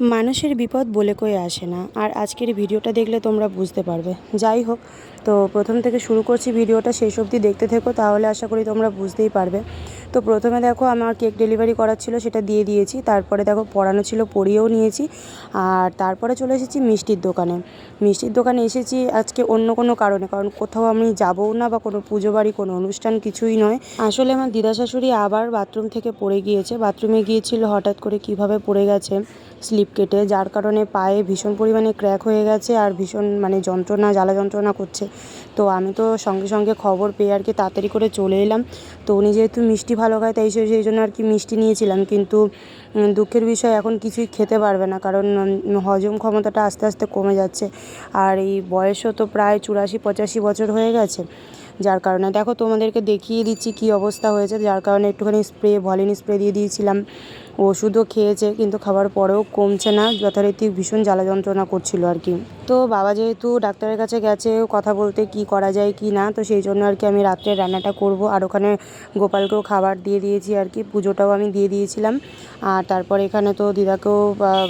মানুষের বিপদ বলে কয়ে আসে না। আর আজকের ভিডিওটা দেখলে তোমরা বুঝতে পারবে। যাই হোক তো প্রথম থেকে শুরু করছি ভিডিওটা শেষ অবধি দেখতে থেকো, তাহলে আশা করি তোমরা বুঝতেই পারবে। তো প্রথমে দেখো আমার কেক ডেলিভারি করার ছিল, সেটা দিয়ে দিয়েছি। তারপরে দেখো পড়ানো ছিল পড়িয়েও নিয়েছি। আর তারপরে চলে এসেছি মিষ্টির দোকানে। মিষ্টির দোকানে এসেছি আজকে অন্য কোনো কারণে, কারণ কোথাও আমি যাবও না বা কোনো পুজো বাড়ি কোনো অনুষ্ঠান কিছুই নয়। আসলে আমার দিদা শাশুড়ি আবার বাথরুম থেকে পড়ে গিয়েছে। বাথরুমে গিয়েছিল হঠাৎ করে কীভাবে পড়ে গেছে, স্লিপ কেটে, যার কারণে পায়ে ভীষণ পরিমাণে ক্র্যাক হয়ে গেছে আর ভীষণ মানে যন্ত্রণা, জ্বালা যন্ত্রণা করছে। তো আমি তো সঙ্গে সঙ্গে খবর পেয়ে আর কি তাড়াতাড়ি করে চলে এলাম। তো উনি যেহেতু মিষ্টি ভালো খায়, তাই সেই জন্য আর কি মিষ্টি নিয়েছিলাম। কিন্তু দুঃখের বিষয় এখন কিছুই খেতে পারবে না। কারণ হজম ক্ষমতাটা আস্তে আস্তে কমে যাচ্ছে। আর এই বয়সও তো প্রায় চুরাশি, পঁচাশি বছর হয়ে গেছে। যার কারণে, দেখো তোমাদেরকে দেখিয়ে দিচ্ছি কী অবস্থা হয়েছে। যার কারণে একটুখানি স্প্রে, ভলিনি স্প্রে দিয়ে দিয়েছিলাম। ওষুধও খেয়েছে, কিন্তু খাবার পরেও কমছে না। যথারীতি ভীষণ জ্বালা যন্ত্রণা করছিল আর কি। তো বাবা যেহেতু ডাক্তারের কাছে গেছে, কথা বলতে কি করা যায় কি না, তো সেই জন্য আর কি আমি রাত্রে রান্নাটা করব। আর ওখানে গোপালকেও খাবার দিয়ে দিয়েছি আর কি, পুজোটাও আমি দিয়ে দিয়েছিলাম। আর তারপর এখানে তো দিদাকেও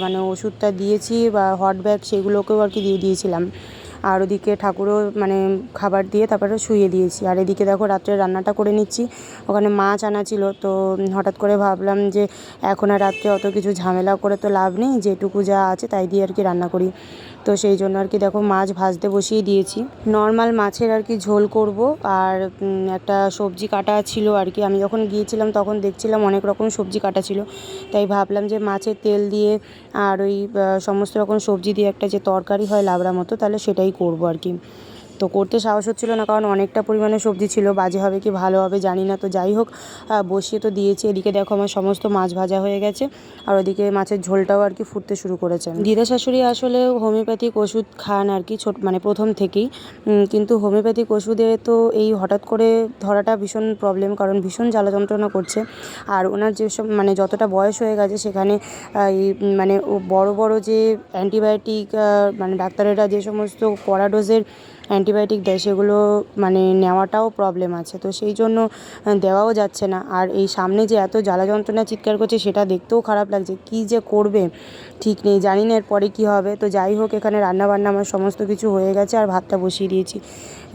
মানে ওষুধটা দিয়েছি বা হট ব্যাগ সেগুলোকেও আর কি দিয়ে দিয়েছিলাম। আর ওদিকে ঠাকুরও মানে খাবার দিয়ে তারপরে শুয়ে দিয়েছি। আর এদিকে দেখো রাত্রে রান্নাটা করে নিচ্ছি। ওখানে মাছ আনা ছিল, তো হঠাৎ করে ভাবলাম যে এখন আর রাত্রে অত কিছু ঝামেলা করে তো লাভ নেই, যেটুকু যা আছে তাই দিয়ে আর কি রান্না করি। তো সেই জন্য আর কি দেখো মাছ ভাজতে বসিয়ে দিয়েছি। নর্মাল মাছের আর কি ঝোল করব আর একটা সবজি কাটা ছিল আর কি। আমি যখন গিয়েছিলাম তখন দেখছিলাম অনেক রকম সবজি কাটা ছিল। তাই ভাবলাম যে মাছের তেল দিয়ে আর ওই সমস্ত রকম সবজি দিয়ে একটা যে তরকারি হয় লাবড়া মতো, তাহলে সেটাই করব আর কি। তো করতে সাহস হচ্ছিল না, কারণ অনেকটা পরিমাণে সবজি ছিল, বাজে হবে কি ভালো হবে জানি না, তো যাই হোক বসিয়ে তো দিয়েছি, এদিকে দেখো আমার সমস্ত মাছ ভাজা হয়ে গেছে, আর ওদিকে মাছের ঝোলটাও আর কি ফুটতে শুরু করেছে। দিদা শাশুড়ি আসলে হোমিওপ্যাথিক ওষুধ খান আর কি ছোট মানে প্রথম থেকেই কিন্তু হোমিওপ্যাথিক ওষুধে তো এই হঠাৎ করে ধরাটা ভীষণ প্রবলেম কারণ ভীষণ জ্বালা যন্ত্রণা করছে, আর ওনার যেসব মানে যতটা বয়স হয়ে গেছে সেখানে এই মানে বড় বড় যে অ্যান্টিবায়োটিক মানে ডাক্তারেরা যে সমস্ত কড়া ডোজের অ্যান্টিবায়োটিক দেয়, সেগুলো মানে নেওয়াটাও প্রবলেম আছে। তো সেই জন্য দেওয়াও যাচ্ছে না। আর এই সামনে যে এত জ্বালা যন্ত্রণা চিৎকার করছে, সেটা দেখতেও খারাপ লাগছে। কী যে করবে? ঠিক নেই, জানি না এরপরে কী হবে। তো যাই হোক, এখানে রান্নাবান্না আমার সমস্ত কিছু হয়ে গেছে আর ভাতটা বসিয়ে দিয়েছি।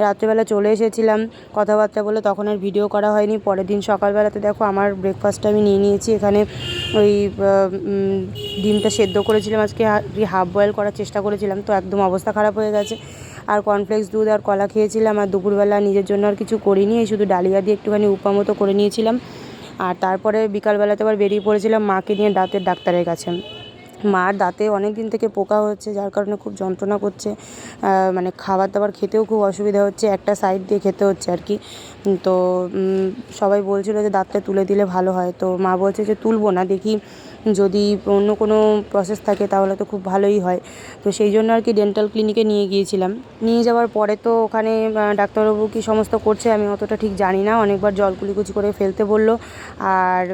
রাত্রেবেলা চলে এসেছিলাম কথাবার্তা বলে, তখন আর ভিডিও করা হয়নি। পরের দিন সকালবেলাতে দেখো, আমার ব্রেকফাস্টটা আমি নিয়ে নিয়েছি। এখানে ওই ডিমটা সেদ্ধ করেছিলাম। আজকে হাফ বয়েল করার চেষ্টা করেছিলাম। তো একদম অবস্থা খারাপ হয়ে গেছে। আর কর্নফ্লেক্স দুধ আর কলা খেয়েছিলাম আর দুপুরবেলা নিজের জন্য আর কিছু করিনি, এই শুধু ডালিয়া দিয়ে একটুখানি উপা মতো করে নিয়েছিলাম। আর তারপরে বিকালবেলাতে আবার বেরিয়ে পড়েছিলাম মাকে নিয়ে দাঁতের ডাক্তারের কাছে। মার দাঁতে অনেক দিন থেকে পোকা হচ্ছে, যার কারণে খুব যন্ত্রণা করছে মানে খাবার দাবার খেতেও খুব অসুবিধা হচ্ছে, একটা সাইড দিয়ে খেতে হচ্ছে আর কি। তো সবাই বলছিল যে দাঁতটা তুলে দিলে ভালো হয়, তো মা বলছে যে তুলবো না, দেখি যদি অন্য কোনো প্রসেস থাকে তাহলে তো খুব ভালোই হয়। তো সেই জন্য আর কি ডেন্টাল ক্লিনিকে নিয়ে গিয়েছিলাম। নিয়ে যাওয়ার পরে তো ওখানে ডাক্তারবাবু কি সমস্ত করছে আমি অতটা ঠিক জানি না, অনেকবার জল কুলিকুচি করে ফেলতে বলল। আর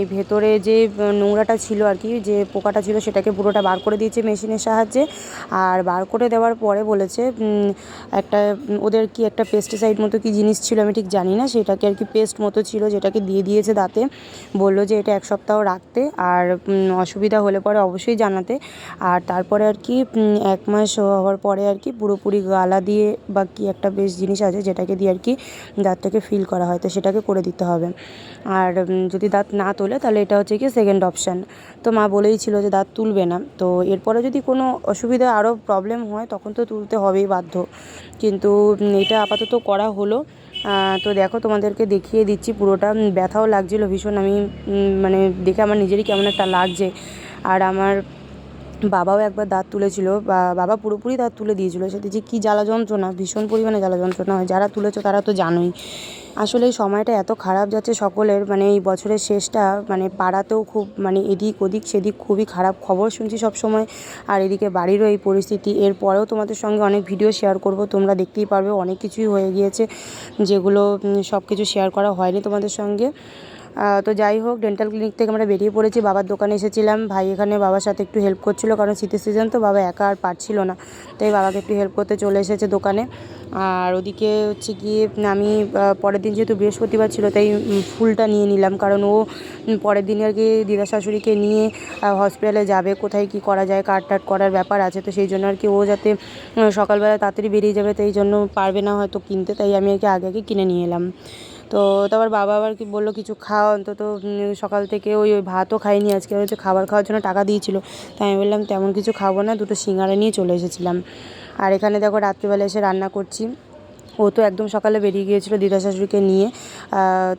এই ভেতরে যে নোংরাটা ছিল আর কি, যে পোকাটা ছিল সেটাকে পুরোটা বার করে দিয়েছে মেশিনের সাহায্যে। আর বার করে দেওয়ার পরে বলেছে একটা, ওদের কি একটা পেস্টিসাইড মতো কি জিনিস ছিল আমি ঠিক জানি না, সেটাকে আর কি পেস্ট মতো ছিল যেটাকে দিয়ে দিয়েছে দাঁতে। বলল যে এটা এক সপ্তাহ রাখতে আর অসুবিধা হলে পরে অবশ্যই জানাতে। আর তারপরে আর কি এক মাস হওয়ার পরে আর কি পুরোপুরি গালা দিয়ে বা কি একটা বেশ জিনিস আছে যেটাকে দিয়ে আর কি দাঁতটাকে ফিল করা হয়, তো সেটাকে করে দিতে হবে। আর যদি দাঁত না তোলে তাহলে এটা হচ্ছে কি সেকেন্ড অপশান তো মা বলেই ছিল যে দাঁত তুলবে না। তো এরপরে যদি কোনো অসুবিধা আরও প্রবলেম হয় তখন তো তুলতে হবেই বাধ্য। কিন্তু এটা আপাতত করা হলো। তো দেখো তোমাদেরকে দেখিয়ে দিচ্ছি পুরোটা। ব্যথাও লাগছিল ভীষণ। আমি মানে দেখে আমার নিজেরই কেমন একটা লাগছে। আর আমার বাবাও একবার দাঁত তুলেছিল, বা বাবা পুরোপুরি দাঁত তুলে দিয়েছিল সেটা যে কী জ্বালা যন্ত্রণা, ভীষণ পরিমাণে জ্বালা যন্ত্রণা হয়। যারা তুলেছো তারা তো জানোই। আসলে এই সময়টা এত খারাপ যাচ্ছে সকলের মানে এই বছরের শেষটা মানে পাড়াতেও খুব মানে এদিক ওদিক সেদিক খুবই খারাপ খবর শুনছি সব সময় আর এদিকে বাড়িরও এই পরিস্থিতি। এরপরেও তোমাদের সঙ্গে অনেক ভিডিও শেয়ার করব, তোমরা দেখতেই পারবে, অনেক কিছুই হয়ে গিয়েছে যেগুলো সব কিছু শেয়ার করা হয়নি তোমাদের সঙ্গে। তো যাই হোক ডেন্টাল ক্লিনিক থেকে আমরা বেরিয়ে পড়েছি। বাবার দোকানে এসেছিলাম। ভাই এখানে বাবার সাথে একটু হেল্প করছিল, কারণ শীতের সিজন তো বাবা একা আর পারছিল না। তাই বাবাকে একটু হেল্প করতে চলে এসেছে দোকানে। আর ওদিকে হচ্ছে গিয়ে, আমি পরের দিন যেহেতু বৃহস্পতিবার ছিল, তাই ফুলটা নিয়ে নিলাম। কারণ ও পরের দিন আর কি দিদা শাশুড়িকে নিয়ে হসপিটালে যাবে, কোথায় কি করা যায় কাট টাট করার ব্যাপার আছে। তো সেই জন্য আর কি ও যাতে সকালবেলা তাড়াতাড়ি বেরিয়ে যাবে, তাই জন্য পারবে না হয়তো কিনতে। তাই আমি আর কি আগে আগে কিনে নিয়ে এলাম। তো তারপর বাবা আবার কি বলল, কিছু খাওয়া অন্তত সকাল থেকে ওই ওই ভাতও খাইনি আজকে। হচ্ছে খাবার খাওয়ার জন্য টাকা দিয়েছিল। তাই আমি বললাম, তেমন কিছু খাব না, দুটো সিঙ্গারা নিয়ে চলে এসেছিলাম। আর এখানে দেখো রাত্রিবেলা এসে রান্না করছি। ও তো একদম সকালে বেরিয়ে গিয়েছিল দিদা শাশুড়িকে নিয়ে।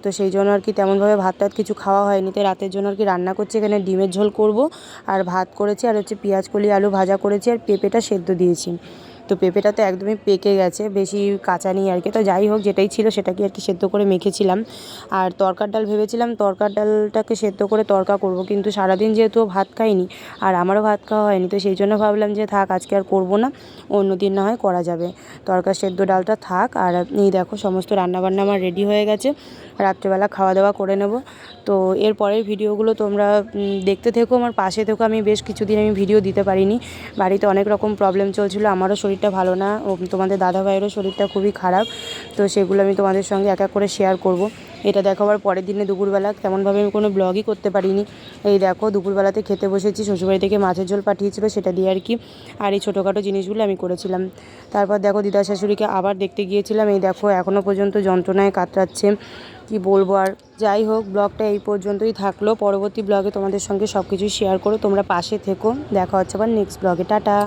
তো সেই জন্য আর কি তেমনভাবে ভাত টাত কিছু খাওয়া হয়নি। তাই রাতের জন্য আর কি রান্না করছি। এখানে ডিমের ঝোল করব, আর ভাত করেছি, আর হচ্ছে পেঁয়াজ কলি, আলু ভাজা করেছি, আর পেঁপেটা সেদ্ধ দিয়েছি। তো পেঁপেটা তো একদমই পেকে গেছে, বেশি কাঁচা নেই আর কি। তো যাই হোক, যেটাই ছিল সেটাকে আর কি সেদ্ধ করে মেখেছিলাম। আর তরকার ডাল ভেবেছিলাম তরকার ডালটাকে সেদ্ধ করে তরকা করব, কিন্তু সারাদিন যেহেতু ভাত খাইনি আর আমারও ভাত খাওয়া হয়নি, তো সেই জন্য ভাবলাম যে থাক, আজকে আর করব না, অন্য দিন না হয় করা যাবে। তরকার সেদ্ধ ডালটা থাক, আর এই দেখো সমস্ত রান্নাবান্না আমার রেডি হয়ে গেছে। রাত্রেবেলা খাওয়া দাওয়া করে নেব। তো এর পরের ভিডিওগুলো তোমরা দেখতে থেকো, আমার পাশে থেকো। আমি বেশ কিছুদিন আমি ভিডিও দিতে পারিনি। বাড়িতে অনেক রকম প্রবলেম চলছিল, আমারও শরীরটা ভালো না তোমাদের দাদা ভাইয়েরও শরীরটা খুবই খারাপ, তো সেগুলো আমি তোমাদের সঙ্গে এক এক করে শেয়ার করব। এটা দেখো আবার পরের দিনে দুপুরবেলা, তেমনভাবে আমি কোনো ব্লগই করতে পারিনি। এই দেখো, দুপুরবেলাতে খেতে বসেছি, শ্বশুরবাড়ি থেকে মাছের ঝোল পাঠিয়েছিল, সেটা দিয়ে আর কি। আর এই ছোটোখাটো জিনিসগুলো আমি করেছিলাম। তারপর দেখো দিদা শাশুড়িকে আবার দেখতে গিয়েছিলাম। এই দেখো এখনও পর্যন্ত যন্ত্রণায় কাতরাচ্ছে। কি বলব আর? যাই হোক ব্লগটা এই পর্যন্তই থাকল। পরবর্তী ব্লগে তোমাদের সঙ্গে সব কিছুই শেয়ার করো। তোমরা পাশে থেকো। দেখা হচ্ছে আবার নেক্সট ব্লগে টাটা!